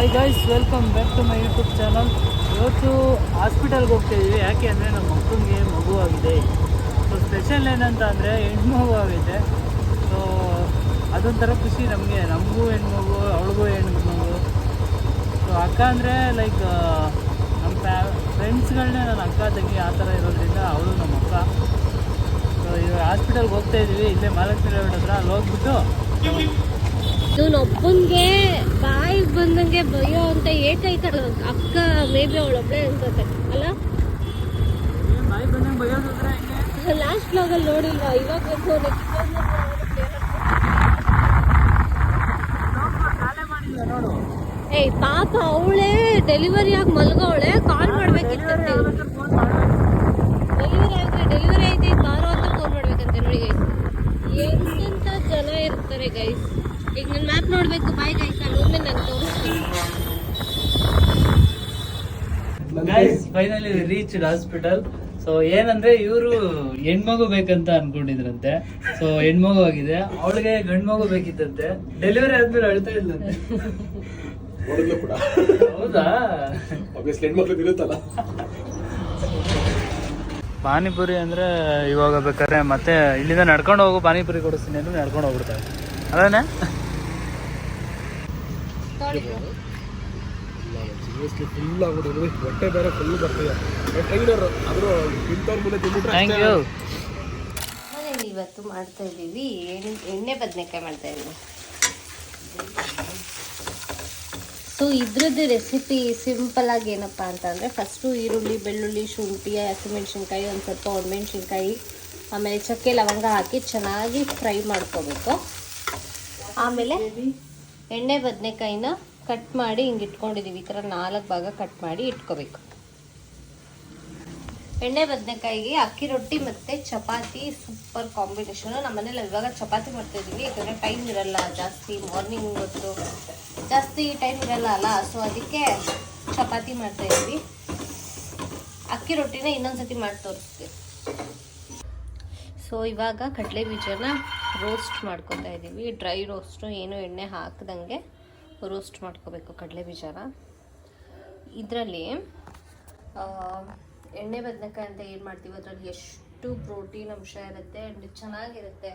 Hi guys welcome back to my YouTube channel ಇವತ್ತು ಹಾಸ್ಪಿಟಲ್ಗೆ ಹೋಗ್ತಾ ಇದ್ದೀವಿ ಯಾಕೆ ಅಂದರೆ ನಮ್ಮ ಮಕ್ಕಳಿಗೆ ಮಗು ಆಗಿದೆ. ಸೊ ಸ್ಪೆಷಲ್ ಏನಂತ ಅಂದರೆ ಹೆಣ್ಮಗು ಆಗಿದೆ. ಸೊ ಅದೊಂಥರ ಖುಷಿ ನಮಗೆ. ನಮಗೂ ಹೆಣ್ಮಗು ಅವಳಿಗೂ ಹೆಣ್ಮಗು ಸೊ ಅಕ್ಕ ಅಂದರೆ ಲೈಕ್ ನಮ್ಮ ಫ್ಯಾ ಫ್ರೆಂಡ್ಸ್ಗಳನ್ನೇ ನನ್ನ ಅಕ್ಕ, ತಂಗಿ ಆ ಥರ ಇರೋದ್ರಿಂದ ಅವಳು ನಮ್ಮ ಅಕ್ಕ. ಸೊ ಇವಾಗ ಹಾಸ್ಪಿಟಲ್ಗೆ ಹೋಗ್ತಾ ಇದ್ದೀವಿ ಇಲ್ಲೇ ಮಹಾಲಕ್ಷ್ಮಿ ರೋಡ್ ಹತ್ರ. ಅಲ್ಲಿ ಹೋಗ್ಬಿಟ್ಟು ಇವನೊಬ್ಬನ್ಗೆ ಬಾಯಿಗೆ ಬಂದಂಗೆ ಬಯ್ಯೋ ಅಂತ ಏಕೈತಲ್ಲ ಅಕ್ಕ ಮೇಬಿ ಅವಳೊಬ್ಳೆ ಅನ್ಸುತ್ತೆ ಅಲ್ಲ? ಲಾಸ್ಟ್ ಬ್ಲಾಗಲ್ಲಿ ನೋಡಿಲ್ಲ ಇವಾಗ ಬಂದು ನೆಕ್ಸ್ಟ್ ಏಯ್ ಪಾಪ ಅವಳೇ ಡೆಲಿವರಿ ಆಗಿ ಮಲ್ಗವಳೆ ಕಾಲ್ ಮಾಡ್ಬೇಕಿತ್ತಂತೆ. ಫೋನ್ ಮಾಡ್ಬೇಕು. ಡೆಲಿವರಿ ಆಗಿ ಡೆಲಿವರಿ ಐತೆ ಬಾರೋ ಅಂತ ಫೋನ್ ಮಾಡ್ಬೇಕಂತೆ ನೋಡಿ ಎಂತ ಎಂತೆಂಥ ಜನ ಇರ್ತಾರೆ ಗೈಸ್ ಈಗ ನನ್ನ ಮ್ಯಾಪ್ ನೋಡ್ಬೇಕು. ಬಾಯ್ ಗೈಸ್ ನಾನು ಒಮ್ಮೆ ನಾನು ತೋರಿಸ್ತೀನಿ. Guys finally reach hospital so ಏನಂದ್ರೆ ಇವರು ಹೆಣ್ಮಗು ಬೇಕಂತ ಅನ್ಕೊಂಡಿದ್ರಂತೆ. ಸೊ ಹೆಣ್ಮಗು ಆಗಿದೆ. ಅವಳಿಗೆ ಗಂಡ್ಮಗು ಬೇಕಿತ್ತಂತೆ. ಡೆಲಿವರಿ ಆದ್ಮೇಲೆ ಅಳ್ತಾ ಇದ್ಲಂತೆ. ಕೂಡ. ಹೌದಾ? ಆಬ್ವಿಯಸ್ಲಿ ಹೆಣ್ಮಕ್ಳು ಇರುತ್ತಲ್ಲ ಪಾನಿಪುರಿ ಅಂದ್ರೆ ಇವಾಗ ಬೇಕಾದ್ರೆ ಮತ್ತೆ ಇಲ್ಲಿಂದ ನಡ್ಕೊಂಡು ಹೋಗು. ಪಾನಿಪುರಿ ಕೊಡಿಸ್ತೀನಿ ಅಂದ್ರೆ ನಡ್ಕೊಂಡು ಹೋಗ್ಬಿಡ್ತಾರೆ. ಅದೇನೆ ಸೀರಿಯಸ್ಲಿ ಫುಲ್ ಆಗ್ಬಿಟ್ಟಿದ್ವಿ ಹೊಟ್ಟೆ ಬೇರೆ ಫುಲ್ ಬರ್ತಿದೆ. ಟ್ರೈನರ್ ಆದ್ರೂ ಇಂಥವ್ರ ಮುಂದೆ ತಿಂದ್ಬಿಟ್ರೆ ಥ್ಯಾಂಕ್ ಯು. ಮನೇಲಿ ಇವತ್ತು ಮಾಡ್ತಾ ಇದ್ದೀವಿ. ಎಣ್ಣೆ ಎಣ್ಣೆ ಬದನೆಕಾಯಿ ಮಾಡ್ತಾ ಇದ್ದೀವಿ ಸೊ ಇದ್ರದ್ದು ರೆಸಿಪಿ ಸಿಂಪಲ್ ಆಗಿ ಏನಪ್ಪ ಅಂತಂದ್ರೆ ಫಸ್ಟು ಈರುಳ್ಳಿ ಬೆಳ್ಳುಳ್ಳಿ ಶುಂಠಿ ಹಸಿಮೆಣ್ಸಿನ್ಕಾಯಿ ಒಂದ್ ಸ್ವಲ್ಪ ಒಣಮೆಣ್ಸಿನ್ಕಾಯಿ ಆಮೇಲೆ ಚಕ್ಕೆ ಲವಂಗ ಹಾಕಿ ಚೆನ್ನಾಗಿ ಫ್ರೈ ಮಾಡ್ಕೋಬೇಕು. ಆಮೇಲೆ ಎಣ್ಣೆ ಬದನೆಕಾಯಿನ ಕಟ್ ಮಾಡಿ ಹಿಂಗೆ ಇಟ್ಕೊಂಡಿದ್ದೀವಿ ಈ ಥರ ನಾಲ್ಕು ಭಾಗ ಕಟ್ ಮಾಡಿ ಇಟ್ಕೋಬೇಕು. ಎಣ್ಣೆ ಬದನೆಕಾಯಿಗೆ ಅಕ್ಕಿ ರೊಟ್ಟಿ ಮತ್ತು ಚಪಾತಿ ಸೂಪರ್ ಕಾಂಬಿನೇಷನು ನಮ್ಮ ಮನೇಲಿ ಇವಾಗ ಚಪಾತಿ ಮಾಡ್ತಾಯಿದ್ದೀವಿ ಯಾಕಂದರೆ ಟೈಮ್ ಇರಲ್ಲ, ಜಾಸ್ತಿ ಮಾರ್ನಿಂಗ್ ಹೊತ್ತು. ಜಾಸ್ತಿ ಟೈಮ್ ಇರಲ್ಲ ಅಲ್ಲ ಸೊ ಅದಕ್ಕೆ ಚಪಾತಿ ಮಾಡ್ತಾ ಇದೀವಿ ಅಕ್ಕಿ ರೊಟ್ಟಿನ ಇನ್ನೊಂದು ಸತಿ ಮಾಡಿ ಸೊ ಇವಾಗ ಕಡಲೆ ಬೀಜನ ರೋಸ್ಟ್ ಮಾಡ್ಕೊತಾ ಇದ್ದೀವಿ. ಡ್ರೈ ರೋಸ್ಟು ಏನು ಎಣ್ಣೆ ಹಾಕ್ದಂಗೆ ರೋಸ್ಟ್ ಮಾಡ್ಕೋಬೇಕು ಕಡಲೆ ಬೀಜನ. ಇದರಲ್ಲಿ ಎಣ್ಣೆ ಬದನೆಕಾಯಿ ಅಂತ ಏನು ಮಾಡ್ತೀವಿ? ಅದರಲ್ಲಿ ಎಷ್ಟು ಪ್ರೋಟೀನ್ ಅಂಶ ಇರುತ್ತೆ ಆ್ಯಂಡ್ ಚೆನ್ನಾಗಿರುತ್ತೆ.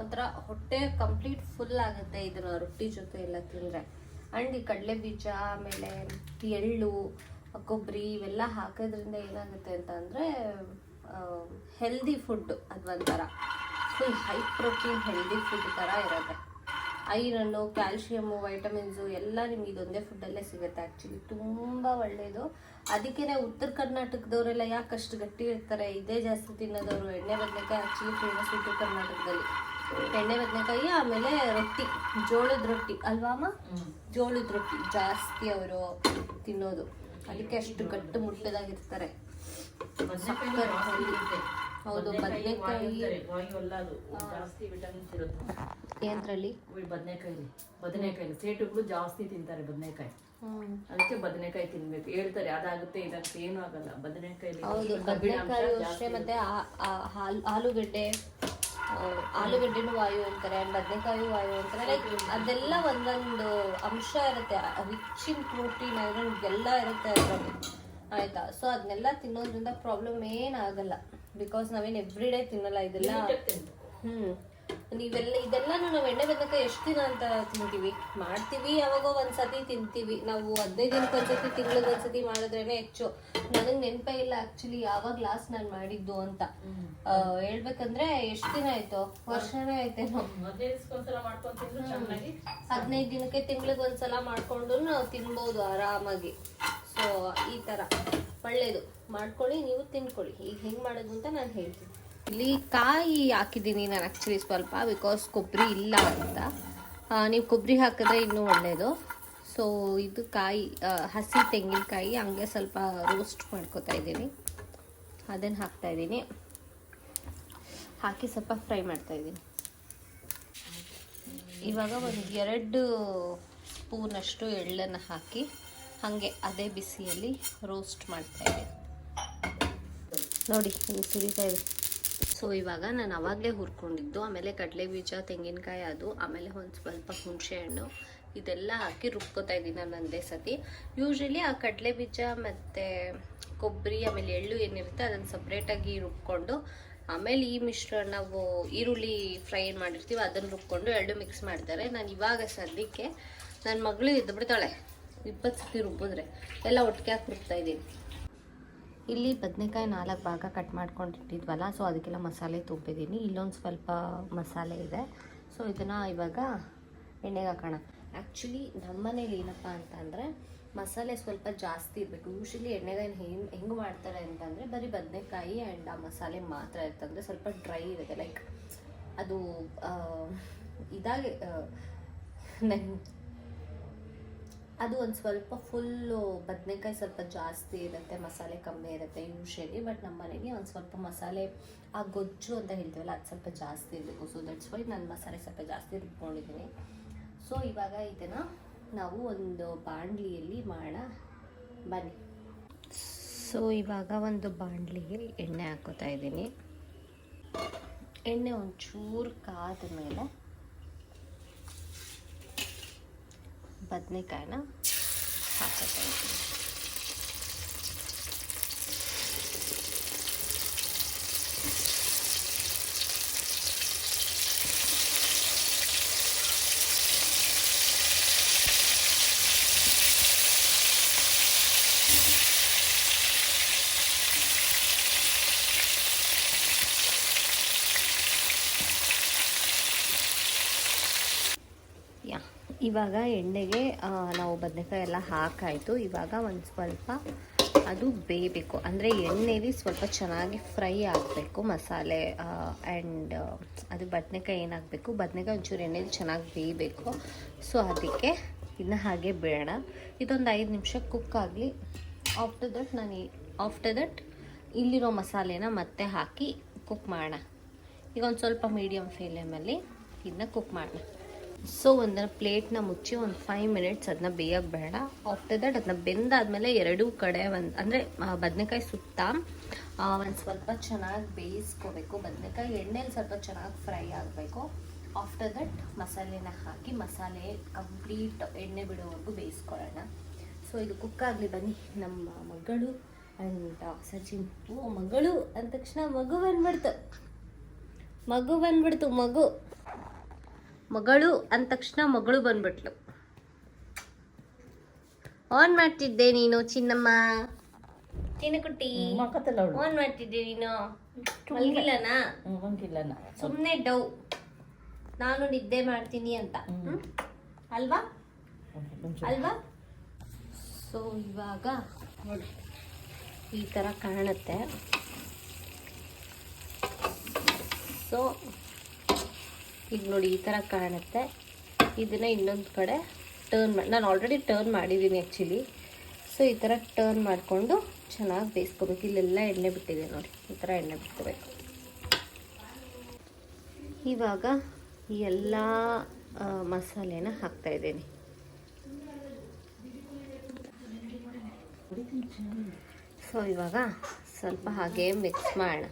ಒಂಥರ ಹೊಟ್ಟೆ ಕಂಪ್ಲೀಟ್ ಫುಲ್ ಆಗುತ್ತೆ ಇದನ್ನ ರೊಟ್ಟಿ ಜೊತೆ ಎಲ್ಲ ತಿಂದರೆ. ಆ್ಯಂಡ್ ಈ ಕಡಲೆ ಬೀಜ, ಆಮೇಲೆ ಎಳ್ಳು, ಕೊಬ್ಬರಿ ಇವೆಲ್ಲ ಹಾಕೋದ್ರಿಂದ ಏನಾಗುತ್ತೆ ಅಂತ ಅಂದರೆ ಹೆಲ್ದಿ ಫುಡ್ ಅದು ಒಂಥರ full high protein healthy food ಥರ ಇರುತ್ತೆ. ಐರನ್ನು ಕ್ಯಾಲ್ಶಿಯಮ್ಮು ವೈಟಮಿನ್ಸು ಎಲ್ಲ ನಿಮ್ಗೆ ಇದೊಂದೇ ಫುಡ್ಡಲ್ಲೇ ಸಿಗುತ್ತೆ ಆ್ಯಕ್ಚುಲಿ ತುಂಬ ಒಳ್ಳೆಯದು ಅದಕ್ಕೇ ಉತ್ತರ ಕರ್ನಾಟಕದವರೆಲ್ಲ ಯಾಕೆ ಅಷ್ಟು ಗಟ್ಟಿ ಇರ್ತಾರೆ ಇದೇ ಜಾಸ್ತಿ ತಿನ್ನೋದವರು ಎಣ್ಣೆ ಬದನೆಕಾಯಿ ಆ್ಯಕ್ಚುಲಿ ಫೇಮಸ್ ಉತ್ತರ ಕರ್ನಾಟಕದಲ್ಲಿ. ಎಣ್ಣೆ ಬದನೆಕಾಯಿ ಆಮೇಲೆ ರೊಟ್ಟಿ ಜೋಳದ ರೊಟ್ಟಿ ಅಲ್ವಾಮ ಜೋಳದ ರೊಟ್ಟಿ ಜಾಸ್ತಿ ಅವರು ತಿನ್ನೋದು. ಅದಕ್ಕೆ ಅಷ್ಟು ಗಟ್ಟು ಮುಟ್ಟದಾಗಿರ್ತಾರೆ. ಹೌದು ಬದನೆಕಾಯಿ ಜಾಸ್ತಿ ವಿಟಮಿನ್ಸ್ ಇರುತ್ತೆ. ಏನ್ರಲ್ಲಿ ಬದನೆಕಾಯಿ ಬದನೆಕಾಯಿ ಸೇಟುಗಳು ಜಾಸ್ತಿ ತಿಂತಾರೆ ಬದನೆಕಾಯಿ. ಅದಕ್ಕೆ ಬದನೆಕಾಯಿ ತಿನ್ಬೇಕು. ಹೇಳ್ತಾರೆ ಅದಾಗುತ್ತೆ ಇದಾಗುತ್ತೆ ಏನೂ ಆಗಲ್ಲ. ಬದನೆಕಾಯಿ ಹೌದು ಬದನೆಕಾಯಿ ಅಷ್ಟೇ ಮತ್ತೆ ಆಲೂಗಡ್ಡೆ ಆಲೂಗಡ್ಡೆನು ವಾಯು ಅಂತಾರೆ ಬದನೆಕಾಯಿ ವಾಯು ಅಂತಾರೆ. ಲೈಕ್ ಅದೆಲ್ಲ ಒಂದೊಂದು ಅಂಶ ಇರುತ್ತೆ. ರಿಚ್ ಇನ್ ಪ್ರೋಟೀನ್ ಐರನ್ ಎಲ್ಲ ಇರುತ್ತೆ ಅದರಲ್ಲಿ. ಆಯ್ತಾ? ಸೊ ಅದನ್ನೆಲ್ಲ ತಿನ್ನೋದ್ರಿಂದ ಪ್ರಾಬ್ಲಮ್ ಏನಾಗಲ್ಲ. ಬಿಕಾಸ್ ನಾವೇನ್ ಎವ್ರಿ ಡೇ ತಿನ್ನಲ್ಲ ಇದೆಲ್ಲ. ಹ್ಮ್. ನೀವೆಲ್ಲ ಇದೆಲ್ಲ ನಾವು ಎಣ್ಣೆ ಬದನೆಕಾಯಿ ಎಷ್ಟು ದಿನ ಅಂತ ತಿಂತೀವಿ? ಮಾಡ್ತೀವಿ ಯಾವಾಗೋ ಒಂದ್ಸತಿ ತಿಂತೀವಿ. ನಾವು ಹದಿನೈದು ದಿನಕ್ಕೆ ಒಂದ್ಸತಿ ತಿಂಗಳಿಗೆ ಒಂದ್ಸತಿ ಮಾಡಿದ್ರೇನೆ ಹೆಚ್ಚು. ನನಗೆ ನೆನಪೇ ಇಲ್ಲ ಆಕ್ಚುಲಿ ಯಾವಾಗ ಲಾಸ್ಟ್ ನಾನು ಮಾಡಿದ್ದು ಅಂತ. ಹೇಳ್ಬೇಕಂದ್ರೆ ಎಷ್ಟು ದಿನ ಆಯ್ತು? ವರ್ಷನೇ ಆಯ್ತೇನೋ. ಹದಿನೈದು ದಿನಕ್ಕೆ ತಿಂಗಳಿಗೆ ಒಂದ್ಸಲ ಮಾಡ್ಕೊಂಡು ನಾವು ತಿನ್ಬೋದು ಆರಾಮಾಗಿ. ಸೊ ಈ ಥರ ಒಳ್ಳೇದು. ಮಾಡ್ಕೊಳ್ಳಿ, ನೀವು ತಿನ್ಕೊಳ್ಳಿ. ಈಗ ಹೆಂಗೆ ಮಾಡೋದು ಅಂತ ನಾನು ಹೇಳ್ತೀನಿ. ಇಲ್ಲಿ ಕಾಯಿ ಹಾಕಿದ್ದೀನಿ ನಾನು ಆ್ಯಕ್ಚುಲಿ ಸ್ವಲ್ಪ ಬಿಕಾಸ್ ಕೊಬ್ಬರಿ ಇಲ್ಲ ಅಂತ. ನೀವು ಕೊಬ್ಬರಿ ಹಾಕಿದ್ರೆ ಇನ್ನೂ ಒಳ್ಳೆಯದು ಸೊ ಇದು ಕಾಯಿ ಹಸಿ ತೆಂಗಿನಕಾಯಿ, ಹಂಗೆ ಸ್ವಲ್ಪ ರೋಸ್ಟ್ ಮಾಡ್ಕೋತಾ ಇದ್ದೀನಿ. ಅದನ್ನು ಹಾಕ್ತಾ ಇದ್ದೀನಿ. ಹಾಕಿ ಸ್ವಲ್ಪ ಫ್ರೈ ಮಾಡ್ತಾ ಇದ್ದೀನಿ. ಇವಾಗ ಒಂದು ಎರಡು ಸ್ಪೂನಷ್ಟು ಎಳ್ಳನ್ನು ಹಾಕಿ ಹಾಗೆ ಅದೇ ಬಿಸಿಯಲ್ಲಿ ರೋಸ್ಟ್ ಮಾಡ್ತಾ ಇದ್ದೀನಿ ನೋಡಿ ಹಿಂಗೆ ಸುರಿತಾ ಇದೆ. ಸೊ ಇವಾಗ ನಾನು ಅವಾಗಲೇ ಹುರ್ಕೊಂಡಿದ್ದು ಆಮೇಲೆ ಕಡಲೆ ಬೀಜ ತೆಂಗಿನಕಾಯಿ ಅದು ಆಮೇಲೆ ಒಂದು ಸ್ವಲ್ಪ ಹುಣಸೆ ಹಣ್ಣು ಇದೆಲ್ಲ ಹಾಕಿ ರುಬ್ಕೋತಾ ಇದ್ದೀನಿ ನಾನು ಒಂದೇ ಸತಿ. ಯೂಶ್ವಲಿ ಆ ಕಡಲೆ ಬೀಜ ಮತ್ತು ಕೊಬ್ಬರಿ ಆಮೇಲೆ ಎಳ್ಳು ಏನಿರುತ್ತೆ ಅದನ್ನು ಸಪ್ರೇಟಾಗಿ ರುಬ್ಕೊಂಡು ಆಮೇಲೆ ಈ ಮಿಶ್ರಣ ನಾವು ಈರುಳ್ಳಿ ಫ್ರೈ ಏನು ಮಾಡಿರ್ತೀವಿ ಅದನ್ನು ರುಬ್ಕೊಂಡು ಎರಡು ಮಿಕ್ಸ್ ಮಾಡ್ತಾರೆ. ನಾನು ಇವಾಗ ಸದ್ಯಕ್ಕೆ ನನ್ನ ಮಗಳು ಎದ್ದು ಬಿಡ್ತಾಳೆ ಇಪ್ಪತ್ತು ಸತಿ ರುಬ್ಬಿದ್ರೆ ಎಲ್ಲ ಒಟ್ಟಿಗೆ ಹಾಕಿ ಇದ್ದೀನಿ. ಇಲ್ಲಿ ಬದನೆಕಾಯಿ ನಾಲ್ಕು ಭಾಗ ಕಟ್ ಮಾಡ್ಕೊಂಡಿಟ್ಟಿದ್ವಲ್ಲ ಸೊ ಅದಕ್ಕೆಲ್ಲ ಮಸಾಲೆ ತುಂಬಿದ್ದೀನಿ ಇಲ್ಲೊಂದು ಸ್ವಲ್ಪ ಮಸಾಲೆ ಇದೆ. ಸೊ ಇದನ್ನು ಇವಾಗ ಎಣ್ಣೆಗೆ ಹಾಕೋಣ. ಆ್ಯಕ್ಚುಲಿ ನಮ್ಮನೇಲಿ ಏನಪ್ಪ ಅಂತಂದರೆ ಮಸಾಲೆ ಸ್ವಲ್ಪ ಜಾಸ್ತಿ ಇರಬೇಕು. ಯೂಶಲಿ ಎಣ್ಣೆಗಾಯಿ ಹೆಂಗೆ ಹೆಂಗೆ ಮಾಡ್ತಾರೆ ಅಂತಂದರೆ ಬರೀ ಬದನೆಕಾಯಿ ಆ್ಯಂಡ್ ಆ ಮಸಾಲೆ ಮಾತ್ರ ಇರ್ತಂದರೆ ಸ್ವಲ್ಪ ಡ್ರೈ ಇರುತ್ತೆ. ಲೈಕ್ ಅದು ಇದಾಗಿ ನಂಗೆ ಅದು ಒಂದು ಸ್ವಲ್ಪ ಫುಲ್ಲು ಬದನೆಕಾಯಿ ಸ್ವಲ್ಪ ಜಾಸ್ತಿ ಇರುತ್ತೆ, ಮಸಾಲೆ ಕಮ್ಮಿ ಇರುತ್ತೆ ಯೂಶಲಿ ಬಟ್ ನಮ್ಮ ಮನೆಗೆ ಒಂದು ಸ್ವಲ್ಪ ಮಸಾಲೆ, ಆ ಗೊಜ್ಜು ಅಂತ ಹೇಳ್ತೀವಲ್ಲ, ಅದು ಸ್ವಲ್ಪ ಜಾಸ್ತಿ ಇರಬೇಕು. ಸೊ ದಟ್ಸ್ ವೈ ನಾನು ಮಸಾಲೆ ಸ್ವಲ್ಪ ಜಾಸ್ತಿ ರುಬ್ಕೊಂಡಿದ್ದೀನಿ. ಸೊ ಇವಾಗ ಇದನ್ನು ನಾವು ಒಂದು ಬಾಣಲಿಯಲ್ಲಿ ಮಾಡೋಣ ಬನ್ನಿ. ಸೊ ಇವಾಗ ಒಂದು ಬಾಣಲಿಗೆ ಎಣ್ಣೆ ಹಾಕೋತಾ ಇದ್ದೀನಿ. ಎಣ್ಣೆ ಒಂಚೂರು ಕಾದ ಮೇಲೆ ಬದನೆಕಾಯಿನ ಹಾಕೋತಾ ಇದ್ದೀನಿ ಯಾ ಇವಾಗ ಎಣ್ಣೆಗೆ ನಾವು ಬದನೆಕಾಯಿ ಎಲ್ಲ ಹಾಕಾಯಿತು. ಇವಾಗ ಒಂದು ಸ್ವಲ್ಪ ಅದು ಬೇಯಬೇಕು. ಅಂದರೆ ಎಣ್ಣೆಲಿ ಸ್ವಲ್ಪ ಚೆನ್ನಾಗಿ ಫ್ರೈ ಆಗಬೇಕು ಮಸಾಲೆ ಆ್ಯಂಡ್ ಅದು ಬದನೆಕಾಯಿ ಏನಾಗಬೇಕು, ಬದನೆಕಾಯಿ ಒಂಚೂರು ಎಣ್ಣೆಲಿ ಚೆನ್ನಾಗಿ ಬೇಯಬೇಕು. ಸೊ ಅದಕ್ಕೆ ಇನ್ನು ಹಾಗೆ ಬೇಡ ಇದೊಂದು ಐದು ನಿಮಿಷ ಕುಕ್ ಆಗಲಿ. ಆಫ್ಟರ್ ದಟ್ ನಾನು ಆಫ್ಟರ್ ದಟ್ ಇಲ್ಲಿರೋ ಮಸಾಲೆನ ಮತ್ತೆ ಹಾಕಿ ಕುಕ್ ಮಾಡೋಣ. ಈಗ ಒಂದು ಸ್ವಲ್ಪ ಮೀಡಿಯಮ್ ಫ್ಲೇಮಲ್ಲಿ ಇದನ್ನ ಕುಕ್ ಮಾಡೋಣ. ಸೊ ಒಂದರ ಪ್ಲೇಟ್ನ ಮುಚ್ಚಿ ಒಂದು ಫೈವ್ ಮಿನಿಟ್ಸ್ ಅದನ್ನ ಬೇಯಕ್ಕೆ ಬೇಡ. ಆಫ್ಟರ್ ದಟ್ ಅದನ್ನ ಬೆಂದಾದಮೇಲೆ ಎರಡೂ ಕಡೆ ಒಂದು ಅಂದರೆ ಬದನೆಕಾಯಿ ಸುತ್ತ ಒಂದು ಸ್ವಲ್ಪ ಚೆನ್ನಾಗಿ ಬೇಯಿಸ್ಕೋಬೇಕು. ಬದನೆಕಾಯಿ ಎಣ್ಣೆಲಿ ಸ್ವಲ್ಪ ಚೆನ್ನಾಗಿ ಫ್ರೈ ಆಗಬೇಕು. ಆಫ್ಟರ್ ದಟ್ ಮಸಾಲೆನ ಹಾಕಿ ಮಸಾಲೆ ಕಂಪ್ಲೀಟ್ ಎಣ್ಣೆ ಬಿಡೋವರೆಗೂ ಬೇಯಿಸ್ಕೊಳ್ಳೋಣ ಸೊ ಇದು ಕುಕ್ ಆಗಲಿ ಬನ್ನಿ. ನಮ್ಮ ಮಗಳು ಆ್ಯಂಡ್ ಸಚಿನ್. ಮಗಳು ಅಂದ ತಕ್ಷಣ ಮಗು ಬಂದ್ಬಿಡ್ತು. ಮಗು ಬಂದ್ಬಿಡ್ತು, ಮಗು. ಮಗಳು ಅಂದ ತಕ್ಷಣ ಮಗಳು ಬಂದ್ಬಿಟ್ಲು. ಆನ್ ಮಾಡ್ತಿದ್ದೆ ನೀನು ಚಿನ್ನಮ್ಮ. ಚಿನ್ನಕುಟ್ಟಿ ಮಕ್ಕತ್ತಲ್ಲ ಆನ್ ಮಾಡ್ತಿದ್ದೆ ನೀನು. ಮಲ್ಗಿಲ್ಲನಾ? ಸುಮ್ಮನೆ ಡೌ. ನಾನು ನಿದ್ದೆ ಮಾಡ್ತೀನಿ ಅಂತ? ಅಲ್ವಾ? ಅಲ್ವಾ? ಸೊ ಇವಾಗ ನೋಡಿ ಈ ಥರ ಕಾಣುತ್ತೆ. ಸೊ ಈಗ ನೋಡಿ ಈ ಥರ ಕಾಣುತ್ತೆ. ಇದನ್ನು ಇನ್ನೊಂದು ಕಡೆ ಟರ್ನ್ ಮಾಡಿ ನಾನು ಆಲ್ರೆಡಿ ಟರ್ನ್ ಮಾಡಿದ್ದೀನಿ ಆ್ಯಕ್ಚುಲಿ ಸೊ ಈ ಥರ ಟರ್ನ್ ಮಾಡಿಕೊಂಡು ಚೆನ್ನಾಗಿ ಬೇಯಿಸ್ಕೋಬೇಕು. ಇಲ್ಲೆಲ್ಲ ಎಣ್ಣೆ ಬಿಟ್ಟಿದೆ ನೋಡಿ. ಈ ಥರ ಎಣ್ಣೆ ಬಿಟ್ಕೋಬೇಕು. ಇವಾಗ ಈ ಎಲ್ಲ ಮಸಾಲೆನ ಹಾಕ್ತಾ ಇದ್ದೀನಿ. ಸೊ ಇವಾಗ ಸ್ವಲ್ಪ ಹಾಗೆ ಮಿಕ್ಸ್ ಮಾಡೋಣ.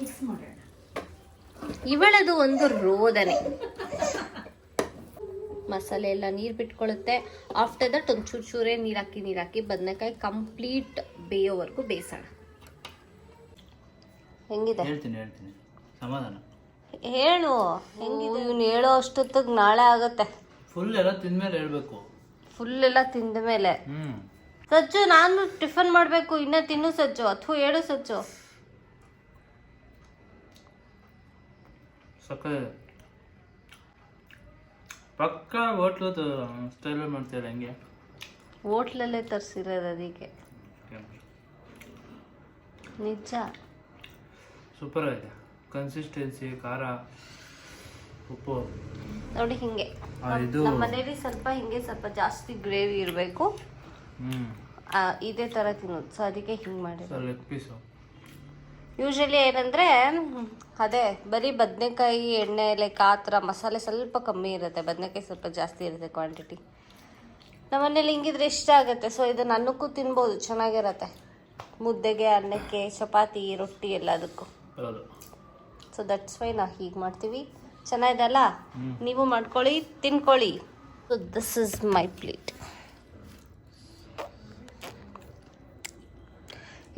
ಮಿಕ್ಸ್ ಮಾಡೋಣ. ಇವಳದು ಒಂದು ರೋದನೆ. ಮಸಾಲೆ ಎಲ್ಲ ನೀರು ಬಿಟ್ಕೊಳ್ಳುತ್ತೆ ಆಫ್ಟರ್ ದಟ್ ಒಂದು ಚೂರು ಚೂರೇ ನೀರು ಹಾಕಿ ನೀರು ಹಾಕಿ ಬದನೆಕಾಯಿ ಕಂಪ್ಲೀಟ್ ಬೇಯೋವರೆಗೂ ಬೇಯಿಸೋಣ ಹೆಂಗಿದೆ? ಹೇಳ್ತೀನಿ ಹೇಳ್ತೀನಿ. ಸಮಾಧಾನ. ಹೇಳು ಹೆಂಗಿದೆ? ಇವ್ನು ಹೇಳೋ ಅಷ್ಟೊತ್ತಿಗೆ ನಾಳೆ ಆಗುತ್ತೆ. ಫುಲ್ ಎಲ್ಲ ತಿಂದ್ಮೇಲೆ ಹೇಳ್ಬೇಕು. ಫುಲ್ ಎಲ್ಲ ತಿಂದ ಮೇಲೆ ಹ್ಮ್. ಸಜ್ಜು ನಾನು ಟಿಫನ್ ಮಾಡಬೇಕು ಇನ್ನ ತಿನ್ನು ಸಜ್ಜು ಅಥವಾ ಹೇಳು ಸಜ್ಜು. ಸಕ್ಕ ಪಕ್ಕ ಹೋಟ್ಲದು ಸ್ಟೈಲ್ ಮಾಡ್ತೀರ ಹಂಗೆ. ಹೋಟ್ಲಲ್ಲೇ ತರಿಸಿರೋದು ಅದಕ್ಕೆ ನಿಜ? ಸೂಪರ್ ಆಗಿದೆ. ಕನ್ಸಿಸ್ಟೆನ್ಸಿ ಖಾರ ಉಪ್ಪು. ನೋಡಿ ಹಿಂಗೆ. ಆ, ಇದು ನಮ್ಮ ಮನೇಲಿ ಸ್ವಲ್ಪ ಹಿಂಗೆ ಸ್ವಲ್ಪ ಜಾಸ್ತಿ ಗ್ರೇವಿ ಇರಬೇಕು. ಹ್ಮ್. ಇದೇ ಥರ ತಿನ್ನೋದು. ಸೊ ಅದಕ್ಕೆ ಹಿಂಗೆ ಮಾಡಿ ಸರ್ ಲೆಗ್ ಪೀಸು ಯೂಶಲಿ ಏನಂದರೆ ಅದೇ ಬರೀ ಬದನೆಕಾಯಿ ಎಣ್ಣೆ ಲೈಕ್ ಆ ಥರ ಮಸಾಲೆ ಸ್ವಲ್ಪ ಕಮ್ಮಿ ಇರುತ್ತೆ. ಬದನೆಕಾಯಿ ಸ್ವಲ್ಪ ಜಾಸ್ತಿ ಇರುತ್ತೆ ಕ್ವಾಂಟಿಟಿ ನಮ್ಮನೇಲಿ ಹಿಂಗಿದ್ರೆ ಇಷ್ಟ ಆಗುತ್ತೆ. ಸೊ ಇದು ಅನ್ನಕ್ಕೂ ತಿನ್ಬೋದು. ಚೆನ್ನಾಗಿರತ್ತೆ. ಮುದ್ದೆಗೆ ಅನ್ನಕ್ಕೆ ಚಪಾತಿ ರೊಟ್ಟಿ ಎಲ್ಲದಕ್ಕೂ. ಸೊ ದಟ್ಸ್ ವೈ ನಾವು ಹೀಗೆ ಮಾಡ್ತೀವಿ. ಚೆನ್ನಾಗಿದೆಲ್ಲ ನೀವು ಮಾಡ್ಕೊಳ್ಳಿ ತಿನ್ಕೊಳ್ಳಿ. So this is my plate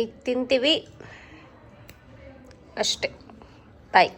ಈಗ ತಿಂತೀವಿ. ಅಷ್ಟೇ. ಬಾಯ್